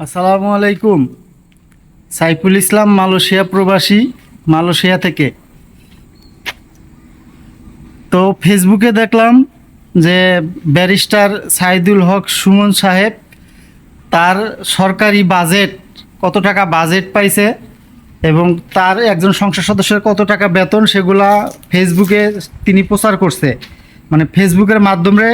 আসসালামু আলাইকুম। সাইফুল ইসলাম, মালয়েশিয়া প্রবাসী, মালয়েশিয়া থেকে। তো ফেসবুকে দেখলাম যে ব্যারিস্টার সাইদুল হক সুমন সাহেব তার সরকারি বাজেট, কত টাকা বাজেট পাইছে এবং তার একজন সংসদ সদস্যের কত টাকা বেতন সেগুলা ফেসবুকে তিনি প্রচার করছে। মানে ফেসবুকের মাধ্যমে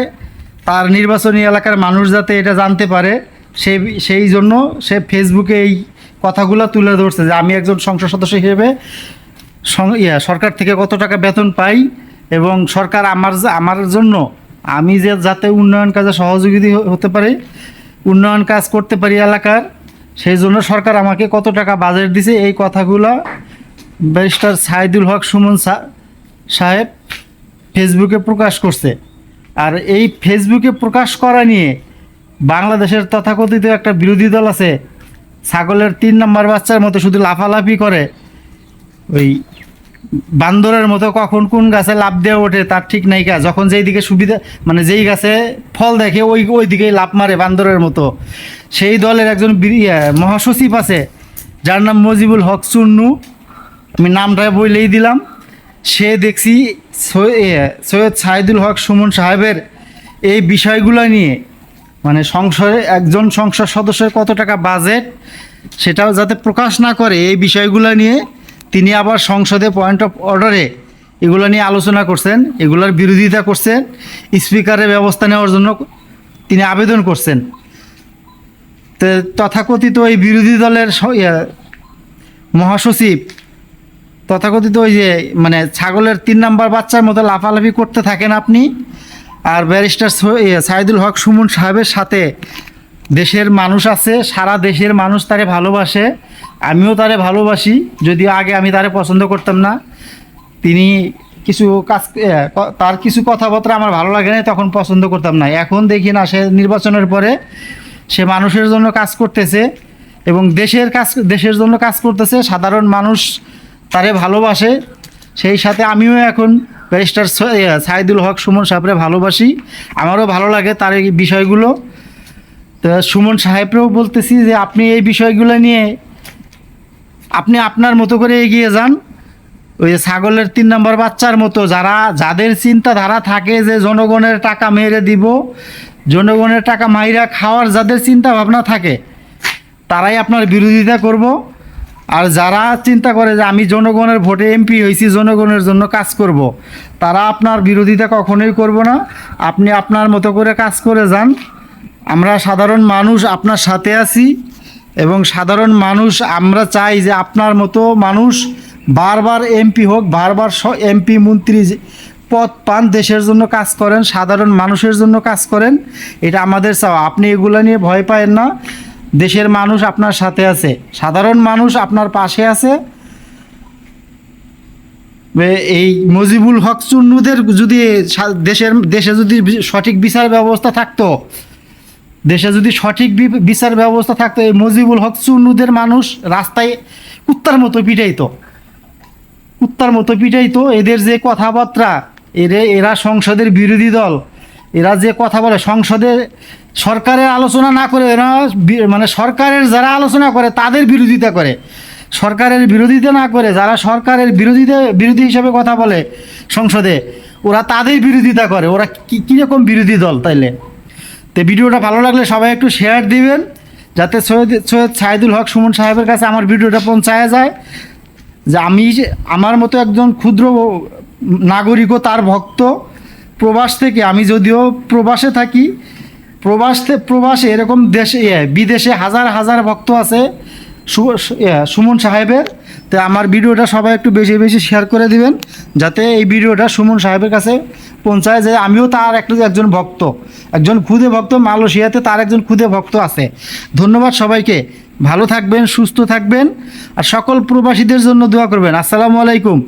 তার নির্বাচনী এলাকার মানুষ যাতে এটা জানতে পারে সেই সেই জন্য সে ফেসবুকে এই কথাগুলো তুলে ধরছে যে আমি একজন সংসদ সদস্য হিসেবে সং- ইয়া, সরকার থেকে কত টাকা বেতন পাই এবং সরকার আমার আমার জন্য আমি যে যাতে উন্নয়ন কাজে সহযোগিতা হতে পারি, উন্নয়ন কাজ করতে পারি এলাকার, সেই জন্য সরকার আমাকে কত টাকা বাজেট দিছে এই কথাগুলো ব্যারিস্টার সাইদুল হক সুমন সা- সাহেব ফেসবুকে প্রকাশ করছে। আর এই ফেসবুকে প্রকাশ করা নিয়ে বাংলাদেশের তথাকথিত একটা বিরোধী দল আছে, ছাগলের তিন নম্বর বাচ্চার মতো শুধু লাফালাফি করে। ওই বান্দরের মতো কখন কোন গাছে লাভ দিয়ে ওঠে তার ঠিক নাই যখন যেই দিকে সুবিধা মানে যেই গাছে ফল দেখে ওই ওই দিকেই লাভ মারে বান্দরের মতো। সেই দলের একজন মহাসচিব আছে, যার নাম মজিবুল হক চুন্নু। আমি নামটা বইলেই দিলাম। সে দেখছি সৈয়দ সাইদুল হক সুমন সাহেবের এই বিষয়গুলো নিয়ে মানে সংসদে একজন সংসদ সদস্যের কত টাকা বাজেট সেটাও যাতে প্রকাশ না করে, এই বিষয়গুলো নিয়ে তিনি আবার সংসদে পয়েন্ট অফ অর্ডারে এগুলো নিয়ে আলোচনা করছেন, এগুলোর বিরোধিতা করছেন, স্পিকারের ব্যবস্থা নেওয়ার জন্য তিনি আবেদন করছেন। তো তথাকথিত এই বিরোধী দলের স- মহাসচিব তথাকথিত ওই যে মানে ছাগলের তিন নাম্বার বাচ্চার মতো লাফালাফি করতে থাকেন আপনি আর ব্যারিস্টার সাইদুল হক সুমন সাহেবের সাথে দেশের মানুষ আছে, সারা দেশের মানুষ তারে ভালোবাসে, আমিও তারে ভালোবাসি, যদিও আগে আমি তারে পছন্দ করতাম না। তিনি কিছু কাজ তার কিছু কথাবার্তা আমার ভালো লাগে না, তখন পছন্দ করতাম না। এখন দেখি না, সে নির্বাচনের পরে সে মানুষের জন্য কাজ করতেছে এবং দেশের কাজ, দেশের জন্য কাজ করতেছে, সাধারণ মানুষ তারে ভালোবাসে। সেই সাথে আমিও এখন ব্যারিস্টার সাইদুল হক সুমন সাহেবরে ভালোবাসি। আমারও ভালো লাগে তার এই বিষয়গুলো। তো সুমন সাহেবরেও বলতেছি যে, আপনি এই বিষয়গুলো নিয়ে, আপনি আপনার মতো করে এগিয়ে যান। ওই যে ছাগলের তিন নম্বর বাচ্চার মতো, যারা, যাদের চিন্তাধারা থাকে যে জনগণের টাকা মেরে দিব, জনগণের টাকা মাইরা খাওয়ার যাদের চিন্তা ভাবনা থাকে, তারাই আপনার বিরোধিতা করব। আর যারা চিন্তা করে যে আমি জনগণের ভোটে এমপি হয়েছি জনগণের জন্য কাজ করব। তারা আপনার বিরোধিতা কখনোই করব না। আপনি আপনার মতো করে কাজ করে যান। আমরা সাধারণ মানুষ, আপনার সাথে আছি এবং সাধারণ মানুষ, আমরা চাই যে আপনার মতো মানুষ বারবার এমপি হোক, বারবার এমপি মন্ত্রী পদ পান, দেশের জন্য কাজ করেন, সাধারণ মানুষের জন্য কাজ করেন, এটা আমাদের চাওয়া। আপনি এগুলো নিয়ে ভয় পায়েন না। দেশের মানুষ আপনার সাথে আছে। সাধারণ মানুষ আপনার পাশে আছে। এই মজিবুল হক চুন্নুদের যদি দেশের, দেশে যদি সঠিক বিচার ব্যবস্থা থাকতো, দেশে যদি সঠিক বিচার ব্যবস্থা থাকতো, এই মজিবুল হক চুন্নুদের মানুষ রাস্তায় কুত্তার মতো পিটাইতো। কুত্তার মতো পিটাইতো, এদের যে কথাবার্তা, এরে, এরা সংসদের বিরোধী দল। এরা যে কথা বলে, সংসদে সরকারের আলোচনা না করে, এরা মানে সরকারের যারা আলোচনা করে, তাদের বিরোধিতা করে। সরকারের বিরোধিতা না করে, যারা সরকারের বিরোধিতা, বিরোধী হিসাবে কথা বলে সংসদে, ওরা তাদের বিরোধিতা করে। ওরা কি, কীরকম বিরোধী দল তাইলে? তো ভিডিওটা ভালো লাগলে সবাই একটু শেয়ার দিবেন, যাতে সৈয়দ সৈয়দ সাইদুল হক সুমন সাহেবের কাছে আমার ভিডিওটা পৌঁছায় যায়। যে আমি আমার মতো একজন ক্ষুদ্র নাগরিকও তার ভক্ত। প্রবাস থেকে, আমি যদিও প্রবাসে থাকি প্রবাস প্রবাসে এরকম দেশে বিদেশে হাজার হাজার ভক্ত আছে সুমন সাহেবের। তো আমার ভিডিওটা সবাই একটু বেশি বেশি শেয়ার করে দিবেন, যাতে এই ভিডিওটা সুমন সাহেবের কাছে পৌঁছায় যে আমিও তার একটু একজন ভক্ত, একজন খুদে ভক্ত, মালয়েশিয়াতে তার একজন খুদে ভক্ত আছে। ধন্যবাদ সবাইকে, ভালো থাকবেন, সুস্থ থাকবেন, আর সকল প্রবাসীদের জন্য দোয়া করবেন। আসসালামু আলাইকুম।